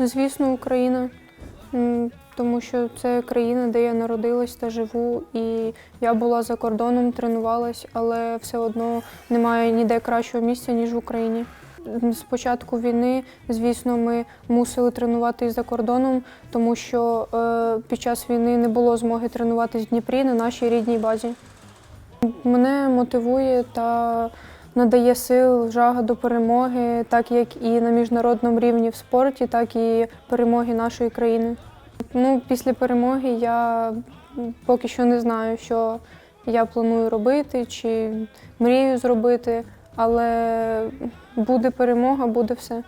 Звісно, Україна, тому що це країна, де я народилась та живу, і я була за кордоном, тренувалась, але все одно немає ніде кращого місця, ніж в Україні. З початку війни, звісно, ми мусили тренуватись за кордоном, тому що е, під час війни не було змоги тренуватись в Дніпрі на нашій рідній базі. Мене мотивує та надає сил жага до перемоги, так як і на міжнародному рівні в спорті, так і перемоги нашої країни. Ну, після перемоги я поки що не знаю, що я планую робити чи мрію зробити, але буде перемога, буде все.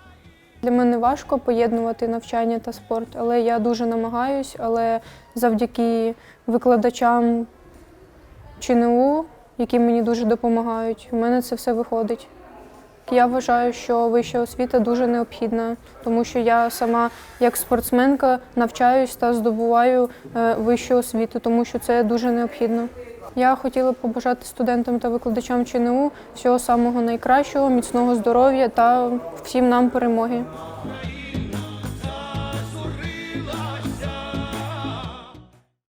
Для мене важко поєднувати навчання та спорт, але я дуже намагаюсь, але завдяки викладачам ЧНУ, які мені дуже допомагають, у мене це все виходить. Я вважаю, що вища освіта дуже необхідна, тому що я сама як спортсменка навчаюсь та здобуваю е, вищу освіту, тому що це дуже необхідно. Я хотіла б побажати студентам та викладачам ЧНУ всього самого найкращого, міцного здоров'я та всім нам перемоги.